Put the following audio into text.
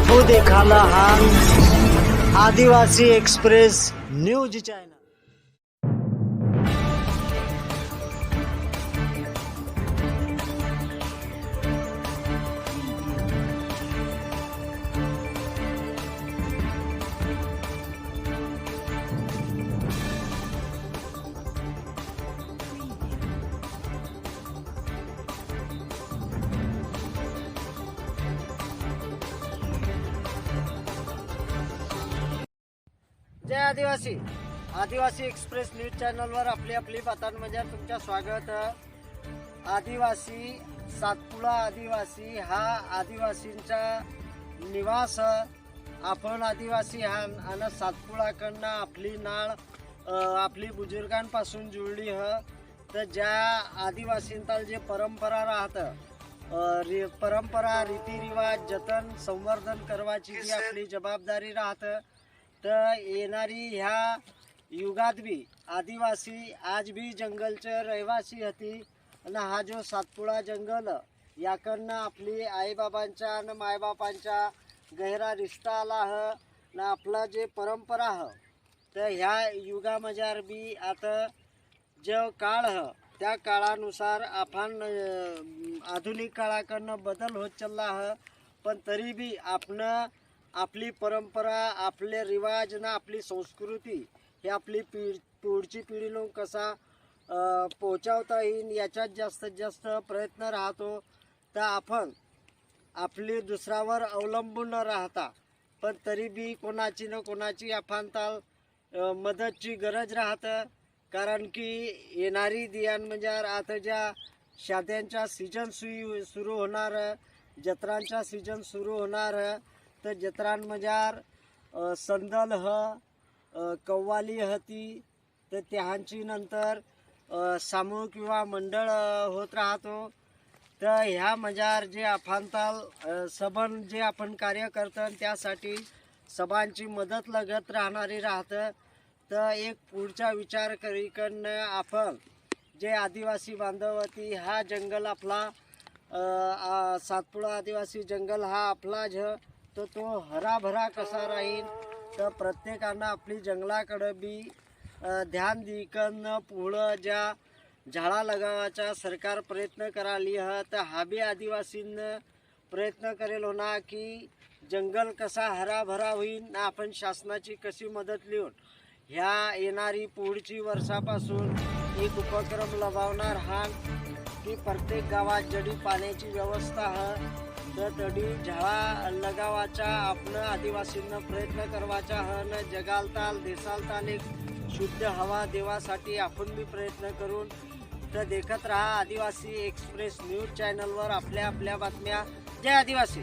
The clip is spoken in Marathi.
देखाला हा. आदिवासी एक्सप्रेस न्यूज चॅनल. जय आदिवासी. आदिवासी एक्सप्रेस न्यूज चॅनलवर आपली आपली बातम्यांमध्ये तुमच्या स्वागत. आदिवासी सातपुडा आदिवासी हा आदिवासींचा निवास. आपण आदिवासी हा आणि सातपुडाकडनं आपली नाळ आपली बुजुर्गांपासून जुळली ह. तर ज्या आदिवासींता जे परंपरा राहतं रि- परंपरा रीतिरिवाज जतन संवर्धन करवाची जी आपली जबाबदारी राहतं तर येणारी ह्या युगात बी आदिवासी आज बी जंगलचे रहिवासी होती. आणि हा जो सातपुडा जंगल याकडनं आपली आईबाबांच्या आणि मायबापांच्या गहरा रिश्ता आला ह आणि आपला जे परंपरा ह तर ह्या युगामजार बी आता जो काळ ह त्या काळानुसार आपण आधुनिक काळाकडनं बदल होत चालला ह. पण तरी बी आपण आपली परंपरा आपले रिवाज ना आपली संस्कृती हे आपली पी पुढची पिढी लोक कसा पोहोचवता येईल याच्यात जास्तीत जास्त प्रयत्न राहतो. तर आपण आपली दुसऱ्यावर अवलंबून न राहता पण तरी बी कोणाची न कोणाची अफानताल मदतची गरज राहतं. कारण की येणारी दियान म्हणजे आता ज्या शाद्यांचा सीजन सुई सुरू होणार जत्रांचा सीजन सुरू होणार तर जत्रांमजार संदल ह कव्वाली हती तर त्यांची नंतर अ, किंवा मंडळ होत राहतो. तर ह्या मजार जे अफांताल सबन जे आपण कार्य करतो त्यासाठी सभांची मदत लगत राहणारी राहतं. तर एक पुढचा विचार करीकडनं आपण जे आदिवासी बांधवती हा जंगल आपला सातपुडा आदिवासी जंगल हा आपला ज तर तो हराभरा कसा राहील? तर प्रत्येकानं आपली जंगलाकडं बी ध्यान दिकन पुढं ज्या झाडा लगावाचा सरकार प्रयत्न कराली ह तर हा बी आदिवासींना प्रयत्न करेल होणार की जंगल कसा हराभरा होईल ना आपण शासनाची कशी मदत लिहून. ह्या येणारी पुढची वर्षापासून एक उपक्रम लगावणार हा की प्रत्येक गावात जडी पाण्याची व्यवस्था ह तर तडी झाडा लगावाचा आपण आदिवासींना प्रयत्न करवाचा ह न जगालताल देसालताल एक शुद्ध हवा देवासाठी आपण बी प्रयत्न करून तर देखत राहा. आदिवासी एक्सप्रेस न्यूज चॅनलवर आपल्या आपल्या बातम्या. जय आदिवासी.